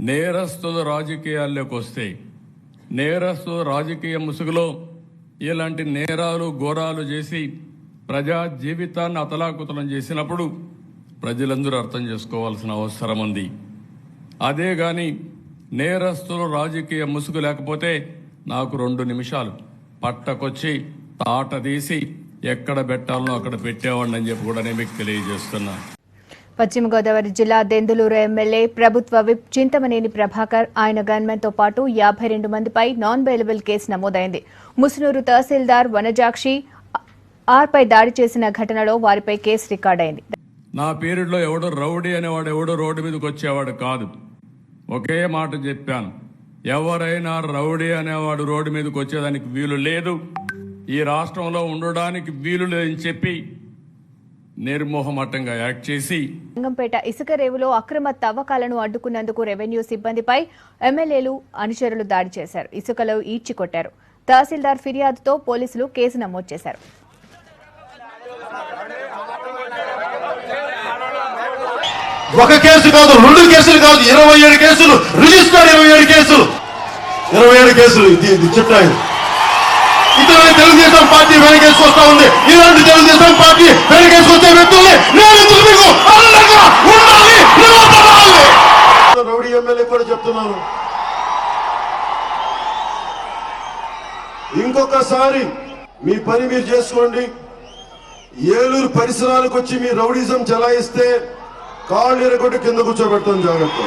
నేరస్తులు రాజకీయాల్లోకి వస్తే నేరస్తులు రాజకీయ ముసుగులో ఇలాంటి నేరాలు ఘోరాలు చేసి ప్రజా జీవితాన్ని అతలాకుతలం చేసినప్పుడు ప్రజలందరూ అర్థం చేసుకోవాల్సిన అవసరం ఉంది. అదే గాని నేరస్తులు రాజకీయ ముసుగు లేకపోతే నాకు రెండు నిమిషాలు పట్టకొచ్చి తాట తీసి ఎక్కడ పెట్టాలనో అక్కడ పెట్టేవాడిని అని చెప్పి కూడా నేను మీకు తెలియజేస్తున్నా. పశ్చిమ గోదావరి జిల్లా దెందులూరు ఎమ్మెల్యే ప్రభుత్వ విప్ చింతమనేని ప్రభాకర్ ఆయన గన్మెన్తో పాటు యాభై రెండు మందిపై నాన్ బెయిలబుల్ కేసు నమోదైంది. ముసునూరు తహసీల్దార్ వనజాక్షి ఆర్పై దాడి చేసిన ఘటనలో వారిపై కేసు రికార్డైంది. నా పీరియడ్లో ఎవడో రౌడీ అనేవాడు ఎవడో రోడ్డు మీదకి వచ్చేవాడు కాదు. ఒకే మాట చెప్పాను. ఎవరైనా రౌడీ అనేవాడు రోడ్డు మీదకి వచ్చేదానికి వీలు లేదు. ఈ రాష్ట్రంలో ఉండడానికి వీలు లేదని చెప్పి నిర్మోహమట్టంగా యాక్ట్ చేసి రంగంపేట ఇసుక రేవులో అక్రమ తవ్వకాలను అడ్డుకున్నందుకు రెవెన్యూ సిబ్బందిపై ఎమ్మెల్యేలు అనుచరులు దాడి చేశారు. ఇసుకలో ఈడ్చి కొట్టారు. తహసీల్దార్ ఫిర్యాదుతో పోలీసులు కేసు నమోదు చేశారు. ఒక కేసు కాదు రెండు కేసులు కాదు ఇరవై ఏడు కేసులు రిజిస్టర్ ఇరవై ఏడు కేసులు. ఇరవై ఏడు కేసులు ఇది ఇది ఇలాంటి తెలుగుదేశం పార్టీ వెనకేసుకొస్తా ఉంది. ఇలాంటి తెలుగుదేశం పార్టీ వెనకేసుకొచ్చే వ్యక్తుల్ని నేను ఎందుకు మీకు అండగా ఉండాలి? నిలబడాలి. రౌడీ ఎమ్మెల్యే కూడా చెప్తున్నాను. ఇంకొకసారి మీ పని మీరు చేసుకోండి. ఏలూరు పరిసరాలకు వచ్చి మీ రౌడిజం చలాయిస్తే కాళ్ళు ఎరగొట్టి కింద కూర్చోబెడతాం జాగ్రత్త